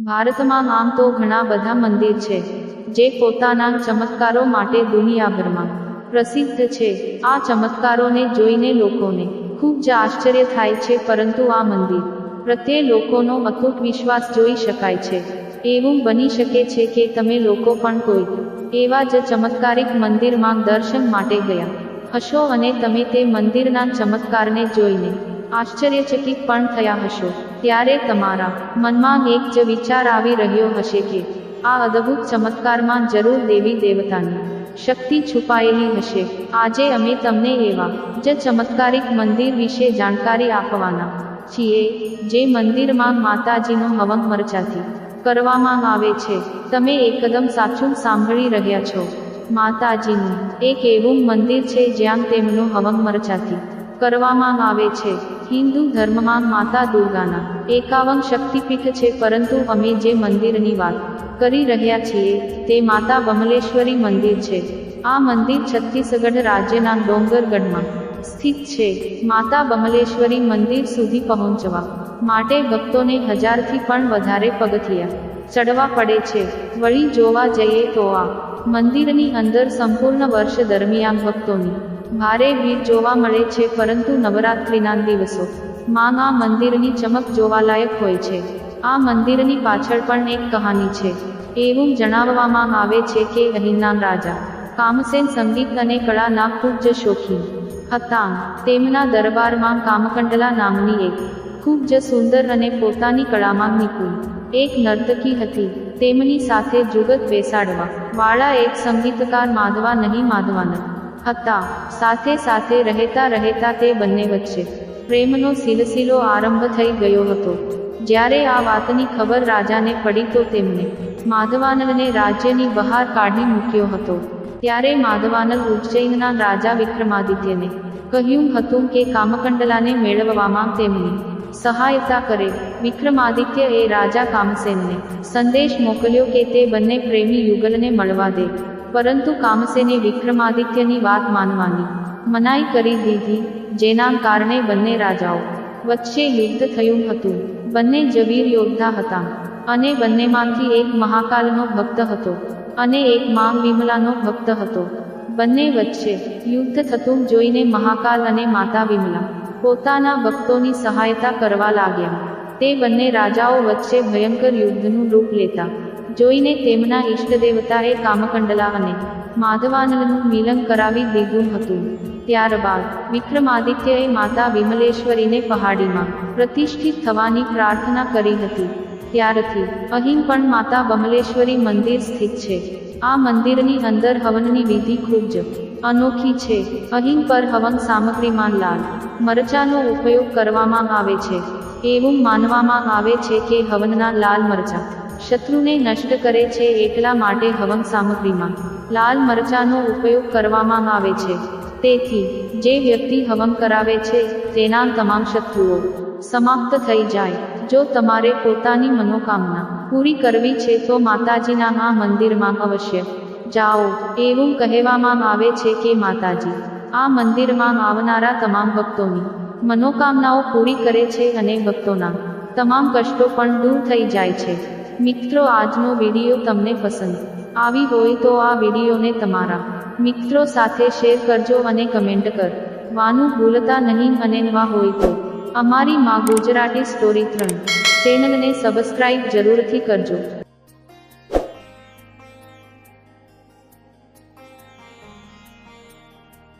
ભારતમાં આમ તો ઘણા બધા મંદિર છે, જે પોતાના ચમત્કારો માટે દુનિયાભરમાં પ્રસિદ્ધ છે. આ ચમત્કારોને જોઈને લોકોને ખૂબ જ આશ્ચર્ય થાય છે, પરંતુ આ મંદિર પ્રત્યે લોકોનો અતૂટ વિશ્વાસ જોઈ શકાય છે. એવું બની શકે છે કે તમે લોકો પણ કોઈ એવા જ ચમત્કારિક મંદિરમાં દર્શન માટે ગયા હશો અને તમે તે મંદિરના ચમત્કારને જોઈને આશ્ચર્યચકિત પણ થયા હશો. ત્યારે તમારા મનમાં એક જ વિચાર આવી રહ્યો હશે કે, આ અદભુત ચમત્કારમાં જરૂર દેવી દેવતાની શક્તિ છુપાયેલી હશે. આજે અમે તમને એવા જ ચમત્કારિક મંદિર વિશે જાણકારી આપવાના છીએ, જે મંદિરમાં માતાજીનો હવન મરચાથી કરવામાં આવે છે. તમે એકદમ સાચું સાંભળી રહ્યા છો. માતાજીનું એક એવું મંદિર છે જ્યાં તેમનું હવન મરચાથી કરવામાં આવે છે. હિન્દુ ધર્મમાં માતા દુર્ગાના એકાવન શક્તિપીઠ છે, પરંતુ અમે જે મંદિરની વાત કરી રહ્યા છીએ, તે માતા બમલેશ્વરી મંદિર છે. આ મંદિર છત્તીસગઢ રાજ્યના ડોંગરગઢમાં સ્થિત છે. માતા બમલેશ્વરી મંદિર સુધી પહોંચવા માટે ભક્તોને હજારથી પણ વધારે પગથિયા ચડવા પડે છે. વળી જોવા જઈએ તો આ મંદિરની અંદર સંપૂર્ણ વર્ષ દરમિયાન ભક્તોની ભારે ભીડ જોવા મળે છે, પરંતુ નવરાત્રિના દિવસો. માં આ મંદિરની ચમક જોવાલાયક હોય છે. આ મંદિરની પાછળ પણ એક કહાની છે. એવું જણાવવામાં આવે છે કે અહીંના રાજા, કામસેન સંગીત અને કળાના ખૂબ જ શોખીન હતા. તેમના દરબારમાં કામકંડલા નામની એક, ખૂબ જ સુંદર અને પોતાની કળામાં નિપુણ, એક નર્તકી હતી. તેમની સાથે જુગત બેસાડવા વાળા એક સંગીતકાર માધવા નહીં માધવાન હતા. સાથે સાથે રહેતા રહેતા તે બંને વચ્ચે પ્રેમનો સિલસિલો આરંભ થઈ ગયો હતો. જ્યારે આ વાતની ખબર રાજાને પડી તો તેમને માધવાનલને રાજ્યની બહાર કાઢી મૂક્યો હતો. ત્યારે માધવાનલ ઉજ્જૈનના રાજા વિક્રમાદિત્યને કહ્યું હતું કે કામકંડલાને મેળવવામાં તેમની સહાયતા કરે. વિક્રમાદિત્ય એ રાજા કામસેનને સંદેશ મોકલ્યો કે તે બંને પ્રેમી યુગલને મળવા દે. પરંતુ કામસેને વિક્રમાદિત્યની વાત માનવાની મનાઈ કરી દીધી, જેના કારણે બંને રાજાઓ વચ્ચે યુદ્ધ થયું હતું. બંને જવીર યોદ્ધા હતા અને બંનેમાંથી એક મહાકાલનો ભક્ત હતો અને એક માં વિમલાનો ભક્ત હતો. બંને વચ્ચે યુદ્ધ થતું જોઈને મહાકાલ અને માતા વિમલા પોતાના ભક્તોની સહાયતા કરવા લાગ્યા. તે બંને રાજાઓ વચ્ચે ભયંકર યુદ્ધનું રૂપ લેતા જોઈને તેમના ઈષ્ટદેવતાએ કામકંડલા અને માધવાનલનું મિલન કરાવી દીધું હતું. ત્યારબાદ વિક્રમાદિત્યએ માતા વિમલેશ્વરીને પહાડીમાં પ્રતિષ્ઠિત થવાની પ્રાર્થના કરી હતી. ત્યારથી અહીં પણ માતા બમલેશ્વરી મંદિર સ્થિત છે. આ મંદિરની અંદર હવનની વિધિ ખૂબ જ અનોખી છે. અહીં પર હવન સામગ્રીમાં લાલ મરચાનો ઉપયોગ કરવામાં આવે છે. એવું માનવામાં આવે છે કે હવનના લાલ મરચા શત્રુને નષ્ટ કરે છે એટલા માટે હવન સામગ્રીમાં લાલ મરચાનો ઉપયોગ કરવામાં આવે છે. તેથી, જે વ્યક્તિ હવન કરાવે છે, તેના તમામ શત્રુઓ સમાપ્ત થઈ જાય. જો તમારે પોતાની મનોકામના પૂરી કરવી છે, તો માતાજીના આ મંદિરમાં અવશ્ય જાઓ. એવું કહેવામાં આવે છે કે માતાજી, આ મંદિરમાં આવનારા તમામ ભક્તોની મનોકામનાઓ પૂરી કરે છે અને ભક્તોના તમામ કષ્ટો પણ દૂર થઈ જાય છે. મિત્રો, આજનો વીડિયો તમને પસંદ આવી હોય તો આ વિડીયોને તમારા મિત્રો સાથે શેર કરજો અને કમેન્ટ કરવાનું ભૂલતા નહીં અને નવા હોય તો અમારી માં ગુજરાતી સ્ટોરી ત્રણ ચેનલને સબસ્ક્રાઇબ જરૂરથી કરજો.